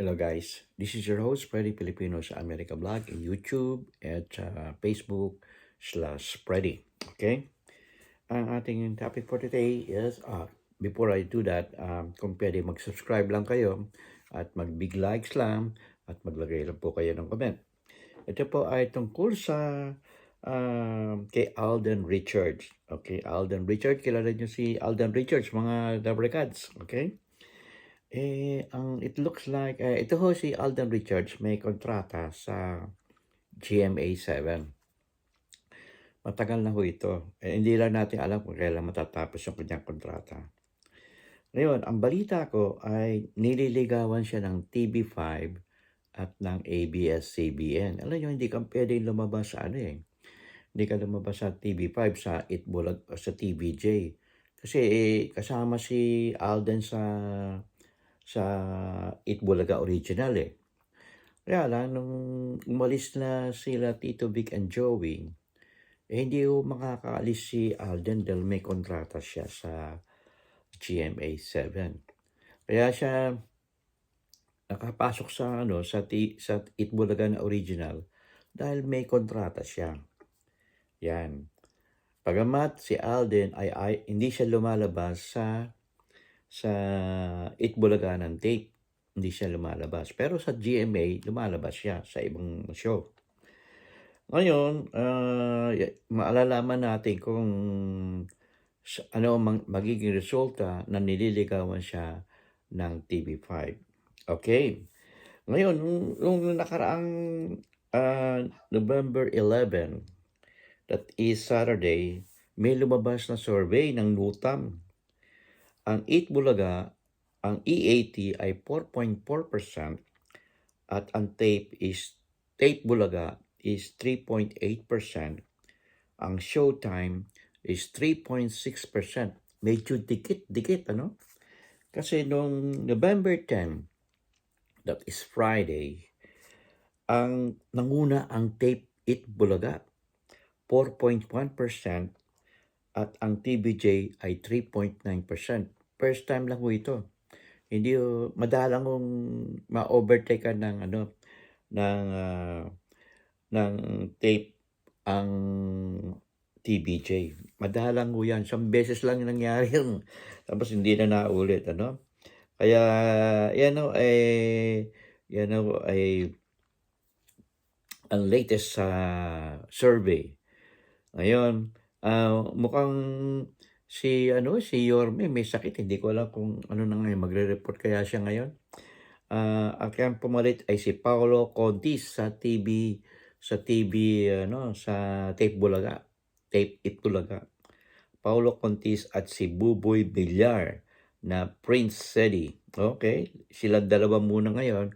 Hello guys, this is your host Freddy Filipino sa America Vlog in YouTube at sa Facebook slash Freddy. Okay? Ang ating topic for today is, uh, before I do that, um, kung pwede mag-subscribe lang kayo at mag-big likes lang at maglagay lang po kayo ng comment. Ito po ay tungkol sa um, kay Alden Richards. Okay, Alden Richards, kilala niyo si Alden Richards, mga Dabricats. Okay? Eh, ang it looks like, eh, ito ho si Alden Richards may kontrata sa GMA 7. Matagal na ho ito. Eh, hindi lang natin alam kung kailan matatapos yung kanyang kontrata. Ngayon, ang balita ko ay nililigawan siya ng TV5 at ng ABS-CBN. Alam nyo, hindi ka pwedeng lumabas sa ano eh. Hindi ka lumabas sa TV5 sa Itbulag, sa TVJ. Kasi eh, kasama si Alden sa sa Itbulaga original eh. Kaya lang, nung umalis na sila Tito Vic and Joey, eh, hindi ko makakaalis si Alden dahil may kontrata siya sa GMA 7. Kaya siya nakapasok sa ano sa ti, sa Itbulaga na original dahil may kontrata siya. Yan. Pagamat si Alden ay, ay hindi siya lumalabas sa sa Itbulaga ng tape. Hindi siya lumalabas. Pero sa GMA, lumalabas siya sa ibang show. Ngayon, uh, maalalaman natin kung ano ang magiging resulta na nililigawan siya ng TV5. Okay. Ngayon, nung, nung nakaraang ah, November 11, that is Saturday, may lumabas na survey ng NUTAM ang 8 Bulaga, ang EAT ay 4.4% at ang tape is tape Bulaga is 3.8%. Ang showtime is 3.6%. Medyo dikit-dikit, ano? Kasi noong November 10, that is Friday, ang nanguna ang tape It Bulaga, 4.1% at ang TBJ ay 3.9%. First time lang ko ito. Hindi ko madalang kong ma-overtake ka ng ano ng ah, ng tape ang TBJ. Madalang ko yan. Isang beses lang nangyari yun. Tapos hindi na naulit. Ano? Kaya yan o ay yan o ay ang latest sa survey. Ngayon, Ah, mukhang si ano si Yorme may sakit hindi ko alam kung ano na ngayon magre-report kaya siya ngayon. Ah, ang pumalit ay si Paolo Contis sa TV sa TV ano sa Tape Bulaga. Tape It Bulaga. Paolo Contis at si Buboy Villar na Prince Sedi. Okay, sila dalawa muna ngayon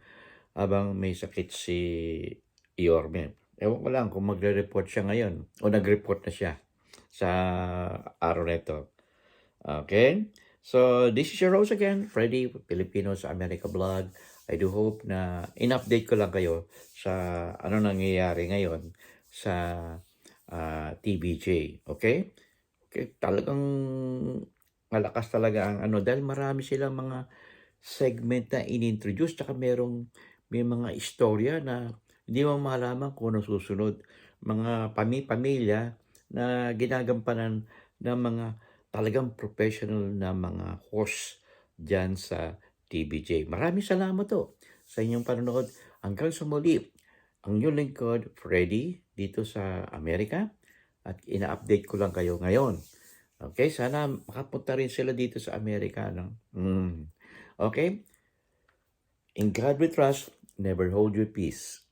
habang may sakit si Yorme. Ewan ko lang kung magre-report siya ngayon o nag-report na siya sa araw na ito. Okay? So, this is your host again, Freddy, Filipino sa America Vlog. I do hope na in-update ko lang kayo sa ano nangyayari ngayon sa ah, TBJ. Okay? Okay, talagang malakas talaga ang ano dahil marami silang mga segment na inintroduce tsaka merong may mga istorya na hindi mo malaman kung ano susunod. Mga pami-pamilya na ginagampanan ng mga talagang professional na mga host dyan sa TBJ. Maraming salamat to sa inyong panonood. Hanggang sa muli, ang inyong lingkod, Freddy, dito sa Amerika. At ina-update ko lang kayo ngayon. Okay, sana makapunta rin sila dito sa Amerika. No? Mm. Okay? In God we trust, never hold your peace.